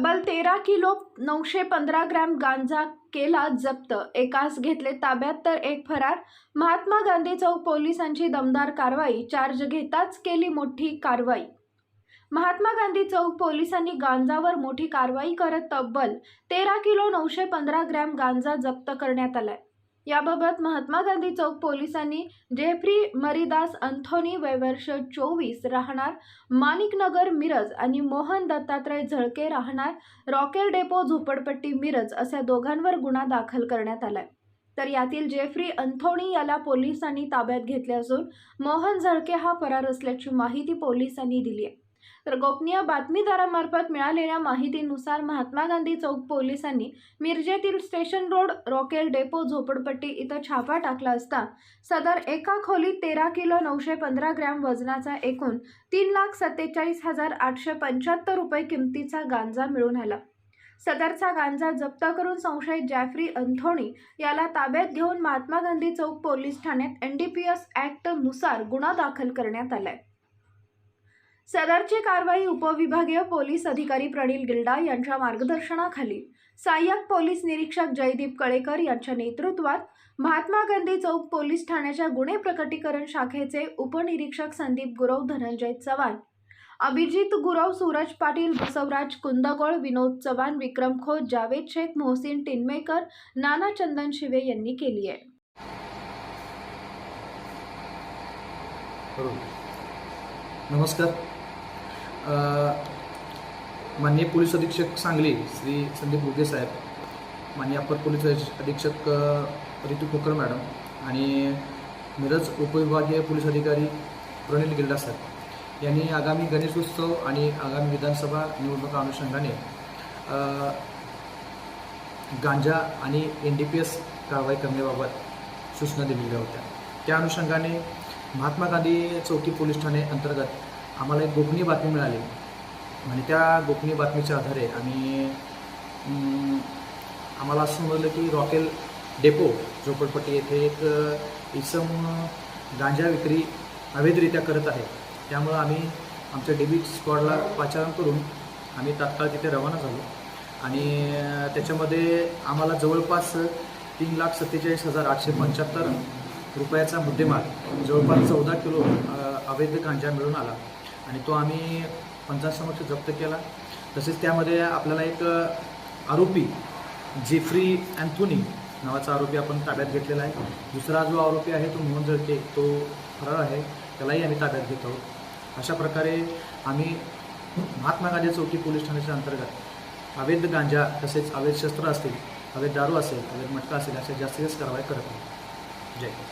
तब्बल तेरा किलो नऊशे पंधरा ग्रॅम गांजा केला जप्त. एकास घेतले ताब्यात तर एक फरार. महात्मा गांधी चौक पोलिसांची दमदार कारवाई. चार्ज घेताच केली मोठी कारवाई. महात्मा गांधी चौक पोलिसांनी गांजावर मोठी कारवाई करत तब्बल तेरा किलो नऊशे पंधरा ग्रॅम गांजा जप्त करण्यात आलाय. याबाबत महात्मा गांधी चौक पोलिसांनी जेफ्री मरिदास अंथोनी वयवर्ष चोवीस राहणार माणिकनगर मिरज आणि मोहन दत्तात्रय झळके राहणार रॉकेल डेपो झोपडपट्टी मिरज अशा दोघांवर गुन्हा दाखल करण्यात आलाय. तर यातील जेफ्री अंथोणी याला पोलिसांनी ताब्यात घेतले असून मोहन झळके हा फरार असल्याची माहिती पोलिसांनी दिली आहे तर गोपनीय बातमीदारामार्फत मिळालेल्या माहितीनुसार महात्मा गांधी चौक पोलिसांनी मिरजेतील स्टेशन रोड रॉकेल डेपो झोपडपट्टी इथं छापा टाकला असता. सदर एका खोलीत तेरा किलो नऊशे पंधरा ग्रॅम वजनाचा एकूण तीन लाख सत्तेचाळीस हजार आठशे पंच्याहत्तर रुपये किमतीचा गांजा मिळून आला. सदरचा गांजा जप्त करून संशयित जॅफ्री अंथोणी याला ताब्यात घेऊन महात्मा गांधी चौक पोलीस ठाण्यात एन डी पी एस ॲक्टनुसार गुन्हा दाखल करण्यात आलाय. सदरची कारवाई उपविभागीय पोलीस अधिकारी प्रणील गिल्डा यांच्या मार्गदर्शनाखाली. सहाय्यक पोलीस निरीक्षक जयदीप कळेकर यांच्या नेतृत्वात महात्मा गांधी चौक पोलीस ठाण्याच्या गुन्हे प्रकटीकरण शाखेचे उपनिरीक्षक संदीप गुरव धनंजय चव्हाण अभिजित गुरव सूरज पाटील बसवराज कुंदगोळ विनोद चव्हाण विक्रम खोत जावेद शेख मोहसिन टिनमेकर नाना चंदन शिवे यांनी केली आहे. नमस्कार. माननीय पोलीस अधीक्षक सांगली श्री संदीप उगे साहेब माननीय अप्पर पोलीस अधीक्षक रितू खोकर मॅडम आणि मिरज उपविभागीय पोलीस अधिकारी प्रणील गिल्डा साहेब यांनी आगामी गणेशोत्सव आणि आगामी विधानसभा निवडणुका अनुषंगाने गांजा आणि एन डी पी एस कारवाई करण्याबाबत सूचना दिलेल्या होत्या. त्या अनुषंगाने महात्मा गांधी चौकी पोलीस ठाणे अंतर्गत आम्हाला एक गोपनीय बातमी मिळाली. आणि त्या गोपनीय बातमीच्या आधारे आम्ही आम्हाला असं समजलं की रॉकेल डेपो झोपडपट्टी येथे एक इसम गांजा विक्री अवैधरित्या करत आहे. त्यामुळं आम्ही आमच्या डेबिट स्क्वॉडला पाचारण करून आम्ही तात्काळ तिथे रवाना झालो. आणि त्याच्यामध्ये आम्हाला जवळपास तीन लाख सत्तेचाळीस हजार आठशे पंच्याहत्तर रुपयाचा मुद्देमाल जवळपास चौदा किलो अवैध गांजा मिळून आला. आणि तो आम्ही पंचांसमक्ष जप्त केला. तसेच त्यामध्ये आपल्याला एक आरोपी जेफ्री अँथोनी नावाचा आरोपी आपण ताब्यात घेतलेला आहे. दुसरा जो आरोपी आहे तो मोहन जळके तो फरार आहे. त्यालाही आम्ही ताब्यात घेत आहोत. अशा प्रकारे आम्ही महात्मा गांधी चौकी पोलीस ठाण्याच्या अंतर्गत अवैध गांजा तसेच अवैध शस्त्र असतील अवैध दारू असेल अवैध मटका असेल अशा जास्तीत जास्त कारवाई करत आहोत. Jay.